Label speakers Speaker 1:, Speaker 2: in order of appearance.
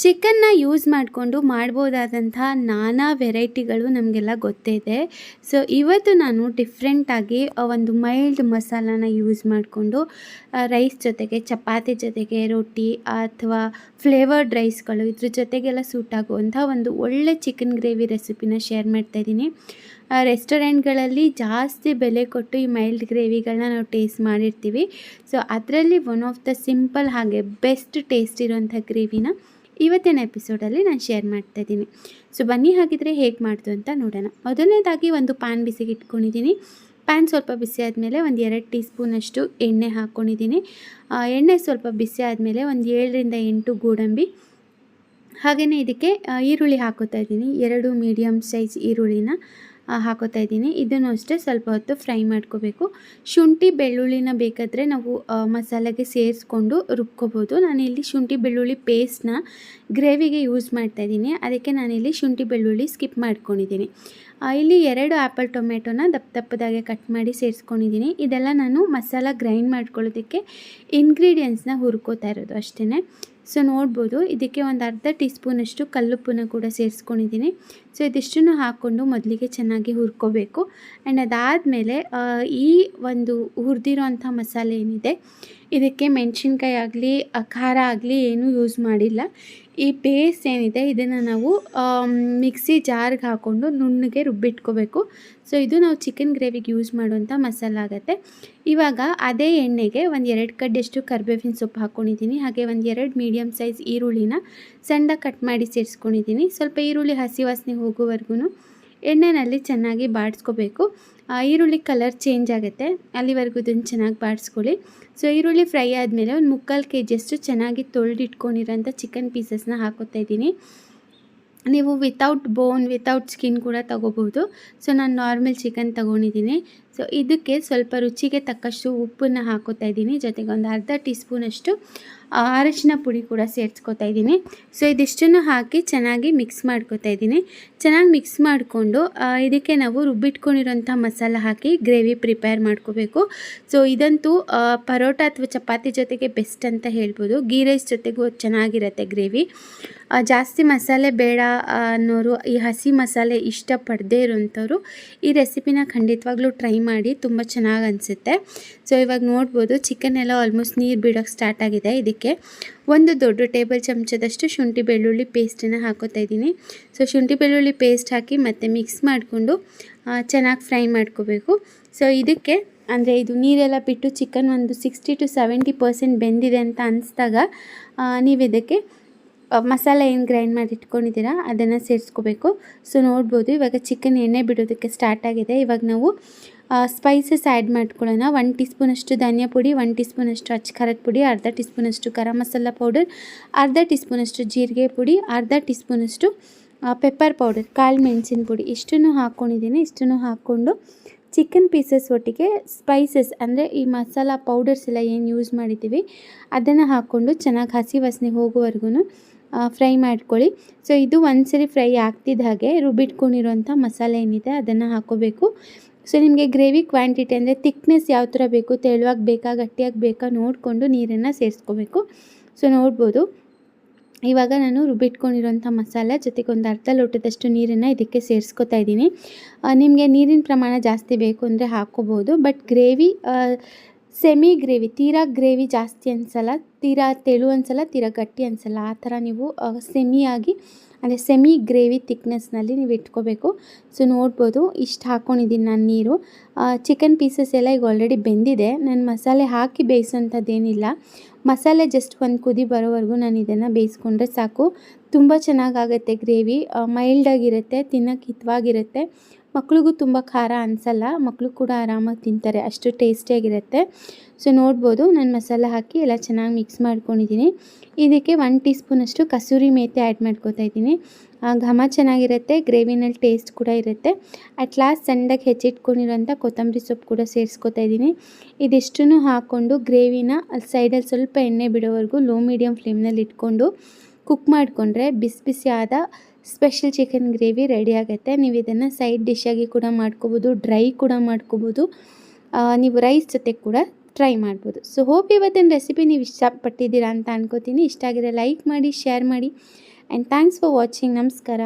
Speaker 1: ಚಿಕನ್ನ use ಮಾಡಿಕೊಂಡು ಮಾಡ್ಬೋದಾದಂಥ ನಾನಾ ವೆರೈಟಿಗಳು ನಮಗೆಲ್ಲ ಗೊತ್ತೇ ಇದೆ ಸೊ, ಇವತ್ತು ನಾನು ಡಿಫ್ರೆಂಟಾಗಿ ಒಂದು ಮೈಲ್ಡ್ ಮಸಾಲಾನ ಯೂಸ್ ಮಾಡಿಕೊಂಡು ರೈಸ್ ಜೊತೆಗೆ, ಚಪಾತಿ ಜೊತೆಗೆ, ರೊಟ್ಟಿ ಅಥವಾ ಫ್ಲೇವರ್ಡ್ ರೈಸ್ಗಳು ಇದ್ರ ಜೊತೆಗೆಲ್ಲ ಸೂಟ್ ಆಗುವಂಥ ಒಂದು ಒಳ್ಳೆ ಚಿಕನ್ ಗ್ರೇವಿ ರೆಸಿಪಿನ ಶೇರ್ ಮಾಡ್ತಾಯಿದ್ದೀನಿ ರೆಸ್ಟೋರೆಂಟ್ಗಳಲ್ಲಿ ಜಾಸ್ತಿ ಬೆಲೆ ಕೊಟ್ಟು ಈ ಮೈಲ್ಡ್ ಗ್ರೇವಿಗಳನ್ನ ನಾವು ಟೇಸ್ಟ್ ಮಾಡಿರ್ತೀವಿ. ಸೊ, ಅದರಲ್ಲಿ ಒನ್ ಆಫ್ ದ ಸಿಂಪಲ್ ಹಾಗೆ ಬೆಸ್ಟ್ ಟೇಸ್ಟ್ ಇರೋಂಥ ಗ್ರೇವಿನ ಇವತ್ತಿನ ಎಪಿಸೋಡಲ್ಲಿ ನಾನು ಶೇರ್ ಮಾಡ್ತಾ ಇದ್ದೀನಿ. ಸೊ ಬನ್ನಿ ಹಾಗಿದ್ರೆ ಹೇಗೆ ಮಾಡ್ದು ಅಂತ ನೋಡೋಣ. ಮೊದಲನೇದಾಗಿ ಒಂದು ಪ್ಯಾನ್ ಬಿಸಿಗೆ ಇಟ್ಕೊಂಡಿದ್ದೀನಿ. ಪ್ಯಾನ್ ಸ್ವಲ್ಪ ಬಿಸಿ ಆದಮೇಲೆ ಒಂದು ಎರಡು ಟೀ ಸ್ಪೂನಷ್ಟು ಎಣ್ಣೆ ಹಾಕ್ಕೊಂಡಿದ್ದೀನಿ. ಎಣ್ಣೆ ಸ್ವಲ್ಪ ಬಿಸಿ ಆದಮೇಲೆ ಒಂದು ಏಳರಿಂದ ಎಂಟು ಗೋಡಂಬಿ. ಹಾಗೆಯೇ ಇದಕ್ಕೆ ಈರುಳ್ಳಿ ಹಾಕೋತಾ ಇದ್ದೀನಿ. ಎರಡು ಮೀಡಿಯಮ್ ಸೈಜ್ ಈರುಳ್ಳಿನ. ಹಾಕೋತಾ ಇದ್ದೀನಿ. ಇದನ್ನು ಅಷ್ಟೇ ಸ್ವಲ್ಪ ಹೊತ್ತು ಫ್ರೈ ಮಾಡ್ಕೋಬೇಕು. ಶುಂಠಿ ಬೆಳ್ಳುಳ್ಳಿನ ಬೇಕಾದರೆ ನಾವು ಮಸಾಲೆಗೆ ಸೇರಿಸ್ಕೊಂಡು ರುಬ್ಕೋಬೋದು. ನಾನಿಲ್ಲಿ ಶುಂಠಿ ಬೆಳ್ಳುಳ್ಳಿ ಪೇಸ್ಟ್ನ ಗ್ರೇವಿಗೆ ಯೂಸ್ ಮಾಡ್ತಾ ಇದ್ದೀನಿ. ಅದಕ್ಕೆ ನಾನಿಲ್ಲಿ ಶುಂಠಿ ಬೆಳ್ಳುಳ್ಳಿ ಸ್ಕಿಪ್ ಮಾಡ್ಕೊಂಡಿದ್ದೀನಿ. ಇಲ್ಲಿ ಎರಡು ಆ್ಯಪಲ್ ಟೊಮೆಟೊನ ದಪ್ಪ ದಪ್ಪದಾಗೆ ಕಟ್ ಮಾಡಿ ಸೇರಿಸ್ಕೊಂಡಿದ್ದೀನಿ. ಇದೆಲ್ಲ ನಾನು ಮಸಾಲ ಗ್ರೈಂಡ್ ಮಾಡ್ಕೊಳ್ಳೋದಕ್ಕೆ ಇಂಗ್ರೀಡಿಯೆಂಟ್ಸ್ನ ಹುರ್ಕೋತಾ ಇರೋದು ಅಷ್ಟೇ ಸೊ ನೋಡ್ಬೋದು, ಇದಕ್ಕೆ ಒಂದು ಅರ್ಧ ಟೀ ಸ್ಪೂನಷ್ಟು ಕಲ್ಲುಪ್ಪನ್ನ ಕೂಡ ಸೇರಿಸ್ಕೊಂಡಿದ್ದೀನಿ. ಸೊ ಇದಿಷ್ಟನ್ನು ಹಾಕ್ಕೊಂಡು ಮೊದಲಿಗೆ ಚೆನ್ನಾಗಿ ಹುರ್ಕೋಬೇಕು. ಆ್ಯಂಡ್ ಅದಾದಮೇಲೆ ಈ ಒಂದು ಹುರಿದಿರೋ ಅಂಥ ಮಸಾಲೆ ಏನಿದೆ, ಇದಕ್ಕೆ ಮೆಣಸಿನ್ಕಾಯಿ ಆಗಲಿ ಖಾರ ಆಗಲಿ ಏನೂ ಯೂಸ್ ಮಾಡಿಲ್ಲ. ಈ ಪೇಸ್ಟ್ ಏನಿದೆ, ಇದನ್ನು ನಾವು ಮಿಕ್ಸಿ ಜಾರ್ಗೆ ಹಾಕ್ಕೊಂಡು ನುಣ್ಣಗೆ ರುಬ್ಬಿಟ್ಕೋಬೇಕು. ಸೊ ಇದು ನಾವು ಚಿಕನ್ ಗ್ರೇವಿಗೆ ಯೂಸ್ ಮಾಡುವಂಥ ಮಸಾಲ ಆಗುತ್ತೆ. ಇವಾಗ ಅದೇ ಎಣ್ಣೆಗೆ ಒಂದು ಎರಡು ಕಡ್ಡೆಷ್ಟು ಕರ್ಬೇವಿನ ಸೊಪ್ಪು ಹಾಕ್ಕೊಂಡಿದ್ದೀನಿ ಹಾಗೆ ಒಂದು ಎರಡು ಮೀಡಿಯಮ್ ಸೈಜ್ ಈರುಳ್ಳಿನ ಸಣ್ಣ ಕಟ್ ಮಾಡಿ ಸೇರಿಸ್ಕೊಂಡಿದ್ದೀನಿ ಸ್ವಲ್ಪ ಈರುಳ್ಳಿ ಹಸಿ ವಾಸನೆ ಹೋಗೋವರೆಗೂ ಎಣ್ಣೆನಲ್ಲಿ ಚೆನ್ನಾಗಿ ಬಾಡಿಸ್ಕೋಬೇಕು. ಈರುಳ್ಳಿ ಕಲರ್ ಚೇಂಜ್ ಆಗುತ್ತೆ. ಅಲ್ಲಿವರೆಗೂ ಇದನ್ನು ಚೆನ್ನಾಗಿ ಬಾಡಿಸ್ಕೊಳ್ಳಿ. ಸೊ ಈರುಳ್ಳಿ ಫ್ರೈ ಆದಮೇಲೆ ಒಂದು ಮುಕ್ಕಾಲು ಕೆ ಜಿಯಷ್ಟು ಚೆನ್ನಾಗಿ ತೊಳೆದಿಟ್ಕೊಂಡಿರೋಂಥ ಚಿಕನ್ ಪೀಸಸ್ನ ಹಾಕೋತಾ ಇದ್ದೀನಿ. ನೀವು ವಿತೌಟ್ ಬೋನ್ ವಿತೌಟ್ ಸ್ಕಿನ್ ಕೂಡ ತೊಗೋಬೋದು. ಸೊ ನಾನು ನಾರ್ಮಲ್ ಚಿಕನ್ ತೊಗೊಂಡಿದ್ದೀನಿ. ಸೊ ಇದಕ್ಕೆ ಸ್ವಲ್ಪ ರುಚಿಗೆ ತಕ್ಕಷ್ಟು ಉಪ್ಪನ್ನು ಹಾಕೋತಾ ಇದ್ದೀನಿ. ಜೊತೆಗೆ ಒಂದು ಅರ್ಧ ಟೀ ಸ್ಪೂನಷ್ಟು ಅರಿಶಿನ ಪುಡಿ ಕೂಡ ಸೇರಿಸ್ಕೊತಾ ಇದ್ದೀನಿ. ಸೊ ಇದಿಷ್ಟನ್ನು ಹಾಕಿ ಚೆನ್ನಾಗಿ ಮಿಕ್ಸ್ ಮಾಡ್ಕೊತಾ ಇದ್ದೀನಿ. ಚೆನ್ನಾಗಿ ಮಿಕ್ಸ್ ಮಾಡಿಕೊಂಡು ಇದಕ್ಕೆ ನಾವು ರುಬ್ಬಿಟ್ಕೊಂಡಿರೋಂಥ ಮಸಾಲ ಹಾಕಿ ಗ್ರೇವಿ ಪ್ರಿಪೇರ್ ಮಾಡ್ಕೋಬೇಕು. ಸೊ ಇದಂತೂ ಪರೋಟ ಅಥವಾ ಚಪಾತಿ ಜೊತೆಗೆ ಬೆಸ್ಟ್ ಅಂತ ಹೇಳ್ಬೋದು. ಗೀ ರೈಸ್ ಜೊತೆಗೂ ಚೆನ್ನಾಗಿರುತ್ತೆ ಗ್ರೇವಿ. ಜಾಸ್ತಿ ಮಸಾಲೆ ಬೇಡ ಅನ್ನೋರು ಈ ಹಸಿ ಮಸಾಲೆ ಇಷ್ಟಪಡದೇ ಇರೋಂಥವ್ರು ಈ ರೆಸಿಪಿನ ಖಂಡಿತವಾಗ್ಲೂ ಟ್ರೈ ತುಂಬ ಚೆನ್ನಾಗಿ ಅನಿಸುತ್ತೆ. ಸೊ ಇವಾಗ ನೋಡ್ಬೋದು ಚಿಕನ್ ಎಲ್ಲ ಆಲ್ಮೋಸ್ಟ್ ನೀರು ಬಿಡೋಕ್ಕೆ ಸ್ಟಾರ್ಟ್ ಆಗಿದೆ. ಇದಕ್ಕೆ ಒಂದು ದೊಡ್ಡ ಟೇಬಲ್ ಚಮಚದಷ್ಟು ಶುಂಠಿ ಬೆಳ್ಳುಳ್ಳಿ ಪೇಸ್ಟನ್ನು ಹಾಕೋತಾ ಇದ್ದೀನಿ. ಸೊ ಶುಂಠಿ ಬೆಳ್ಳುಳ್ಳಿ ಪೇಸ್ಟ್ ಹಾಕಿ ಮತ್ತೆ ಮಿಕ್ಸ್ ಮಾಡಿಕೊಂಡು ಚೆನ್ನಾಗಿ ಫ್ರೈ ಮಾಡ್ಕೋಬೇಕು. ಸೊ ಇದಕ್ಕೆ ಅಂದರೆ ಇದು ನೀರೆಲ್ಲ ಬಿಟ್ಟು ಚಿಕನ್ ಒಂದು ಸಿಕ್ಸ್ಟಿ ಟು ಸೆವೆಂಟಿ ಪರ್ಸೆಂಟ್ ಬೆಂದಿದೆ ಅಂತ ಅನಿಸಿದಾಗ ನೀವು ಇದಕ್ಕೆ ಮಸಾಲೆ ಏನು ಗ್ರೈಂಡ್ ಮಾಡಿ ಇಟ್ಕೊಂಡಿದ್ದೀರಾ ಅದನ್ನು ಸೇರಿಸ್ಕೋಬೇಕು. ಸೊ ನೋಡ್ಬೋದು ಇವಾಗ ಚಿಕನ್ ಎಣ್ಣೆ ಬಿಡೋದಕ್ಕೆ ಸ್ಟಾರ್ಟ್ ಆಗಿದೆ. ಇವಾಗ ನಾವು ಸ್ಪೈಸಸ್ ಆ್ಯಡ್ ಮಾಡ್ಕೊಳ್ಳೋಣ. ಒನ್ ಟೀ ಸ್ಪೂನಷ್ಟು ಧನಿಯಾ ಪುಡಿ ಒನ್ ಟೀ ಸ್ಪೂನಷ್ಟು ಅಚ್ಚ ಖಾರದ ಪುಡಿ, ಅರ್ಧ ಟೀ ಸ್ಪೂನಷ್ಟು ಗರಂ ಮಸಾಲ ಪೌಡರ್ ಅರ್ಧ ಟೀ ಸ್ಪೂನಷ್ಟು ಜೀರಿಗೆ ಪುಡಿ, ಅರ್ಧ ಟೀ ಸ್ಪೂನಷ್ಟು ಪೆಪ್ಪರ್ ಪೌಡರ್ ಕಾಳು ಮೆಣಸಿನ ಪುಡಿ. ಇಷ್ಟನ್ನು ಹಾಕ್ಕೊಂಡಿದ್ದೀನಿ ಇಷ್ಟನ್ನು ಹಾಕ್ಕೊಂಡು ಚಿಕನ್ ಪೀಸಸ್ ಒಟ್ಟಿಗೆ ಸ್ಪೈಸಸ್ ಅಂದರೆ ಈ ಮಸಾಲ ಪೌಡರ್ಸ್ ಎಲ್ಲ ಏನು ಯೂಸ್ ಮಾಡಿದ್ದೀವಿ, ಅದನ್ನು ಹಾಕ್ಕೊಂಡು ಚೆನ್ನಾಗಿ ಹಸಿ ವಾಸನೆ ಹೋಗುವವರೆಗೂ ಫ್ರೈ ಮಾಡ್ಕೊಳ್ಳಿ. ಸೊ ಇದು ಒಂದು ಸರಿ ಫ್ರೈ ಆಗ್ತಿದ್ದ ಹಾಗೆ ರುಬ್ಬಿಟ್ಕೊಂಡಿರೋಂಥ ಮಸಾಲೆ ಏನಿದೆ ಅದನ್ನು ಹಾಕೋಬೇಕು. ಸೊ ನಿಮಗೆ ಗ್ರೇವಿ ಕ್ವಾಂಟಿಟಿ ಅಂದರೆ ತಿಕ್ನೆಸ್ ಯಾವ ಥರ ಬೇಕು, ತೆಳುವಾಗಿ ಬೇಕಾ, ಗಟ್ಟಿಯಾಗಿ ಬೇಕಾ ನೋಡಿಕೊಂಡು ನೀರನ್ನು ಸೇರಿಸ್ಕೋಬೇಕು. ಸೊ ನೋಡ್ಬೋದು. ಇವಾಗ ನಾನು ರುಬ್ಬಿಟ್ಕೊಂಡಿರೋಂಥ ಮಸಾಲೆ, ಜೊತೆಗೆ ಒಂದು ಅರ್ಧ ಲೋಟದಷ್ಟು ನೀರನ್ನು ಇದಕ್ಕೆ ಸೇರಿಸ್ಕೊತಾ ಇದ್ದೀನಿ. ನಿಮಗೆ ನೀರಿನ ಪ್ರಮಾಣ ಜಾಸ್ತಿ ಬೇಕು ಅಂದರೆ ಹಾಕ್ಕೋಬೋದು ಬಟ್ ಗ್ರೇವಿ ಸೆಮಿ ಗ್ರೇವಿ, ತೀರಾ ಗ್ರೇವಿ ಜಾಸ್ತಿ ಅನ್ಸಲ್ಲ, ತೀರಾ ತೆಳು ಅನ್ಸಲ್ಲ, ತೀರಾ ಗಟ್ಟಿ ಅನ್ಸಲ್ಲ. ಆ ಥರ ನೀವು ಸೆಮಿಯಾಗಿ, ಅಂದರೆ ಸೆಮಿ ಗ್ರೇವಿ ತಿಕ್ನೆಸ್ನಲ್ಲಿ ನೀವು ಇಟ್ಕೋಬೇಕು. ಸೊ, ನೋಡ್ಬೋದು, ಇಷ್ಟು ಹಾಕ್ಕೊಂಡಿದ್ದೀನಿ ನಾನು ನೀರು. ಚಿಕನ್ ಪೀಸಸ್ ಎಲ್ಲ ಈಗ ಆಲ್ರೆಡಿ ಬೆಂದಿದೆ. ನಾನು ಮಸಾಲೆ ಹಾಕಿ ಬೇಯಿಸೋಂಥದ್ದೇನಿಲ್ಲ. ಮಸಾಲೆ ಜಸ್ಟ್ ಒಂದು ಕುದಿ ಬರೋವರೆಗೂ ನಾನು ಇದನ್ನು ಬೇಯಿಸ್ಕೊಂಡ್ರೆ ಸಾಕು. ತುಂಬ ಚೆನ್ನಾಗಾಗತ್ತೆ ಗ್ರೇವಿ. ಮೈಲ್ಡಾಗಿರುತ್ತೆ ತಿನ್ನೋಕ್ಕೆ ಹಿತವಾಗಿರುತ್ತೆ. ಮಕ್ಳಿಗೂ ತುಂಬ ಖಾರ ಅನಿಸಲ್ಲ ಮಕ್ಕಳು ಕೂಡ ಆರಾಮಾಗಿ ತಿಂತಾರೆ, ಅಷ್ಟು ಟೇಸ್ಟಿಯಾಗಿರುತ್ತೆ. ಸೊ ನೋಡ್ಬೋದು, ನಾನು ಮಸಾಲ ಹಾಕಿ ಎಲ್ಲ ಚೆನ್ನಾಗಿ ಮಿಕ್ಸ್ ಮಾಡ್ಕೊಂಡಿದ್ದೀನಿ ಇದಕ್ಕೆ ಒನ್ ಟೀ ಸ್ಪೂನಷ್ಟು ಕಸೂರಿ ಮೇಥಿ ಆ್ಯಡ್ ಮಾಡ್ಕೋತಾ ಇದ್ದೀನಿ. ಘಮ ಚೆನ್ನಾಗಿರುತ್ತೆ, ಗ್ರೇವಿನಲ್ಲಿ ಟೇಸ್ಟ್ ಕೂಡ ಇರುತ್ತೆ. ಅಟ್ ಲಾಸ್ಟ್ ಸಣ್ಣದಾಗಿ ಹೆಚ್ಚಿಟ್ಕೊಂಡಿರೋಂಥ ಕೊತ್ತಂಬರಿ ಸೊಪ್ಪು ಕೂಡ ಸೇರಿಸ್ಕೊತಾ ಇದ್ದೀನಿ. ಇದಿಷ್ಟನ್ನು ಹಾಕ್ಕೊಂಡು ಗ್ರೇವಿನ ಸೈಡಲ್ಲಿ ಸ್ವಲ್ಪ ಎಣ್ಣೆ ಬಿಡೋವರೆಗೂ ಲೋ ಮೀಡಿಯಮ್ ಫ್ಲೇಮ್ನಲ್ಲಿ ಇಟ್ಕೊಂಡು ಕುಕ್ ಮಾಡಿಕೊಂಡ್ರೆ ಬಿಸಿ ಬಿಸಿ ಆದ ಸ್ಪೆಷಲ್ ಚಿಕನ್ ಗ್ರೇವಿ ರೆಡಿ ಆಗುತ್ತೆ ನೀವು ಇದನ್ನು ಸೈಡ್ ಡಿಶ್ಶಾಗಿ ಕೂಡ ಮಾಡ್ಕೋಬೋದು ಡ್ರೈ ಕೂಡ ಮಾಡ್ಕೋಬೋದು. ನೀವು ರೈಸ್ ಜೊತೆ ಕೂಡ ಟ್ರೈ ಮಾಡ್ಬೋದು. ಸೊ ಹೋಪ್ ಇವತ್ತಿನ ರೆಸಿಪಿ ನೀವು ಇಷ್ಟಪಟ್ಟಿದ್ದೀರಾ ಅಂತ ಅನ್ಕೋತೀನಿ. ಇಷ್ಟ ಆಗಿದ್ರೆ ಲೈಕ್ ಮಾಡಿ ಶೇರ್ ಮಾಡಿ. ಆ್ಯಂಡ್ ಥ್ಯಾಂಕ್ಸ್ ಫಾರ್ ವಾಚಿಂಗ್ ನಮಸ್ಕಾರ.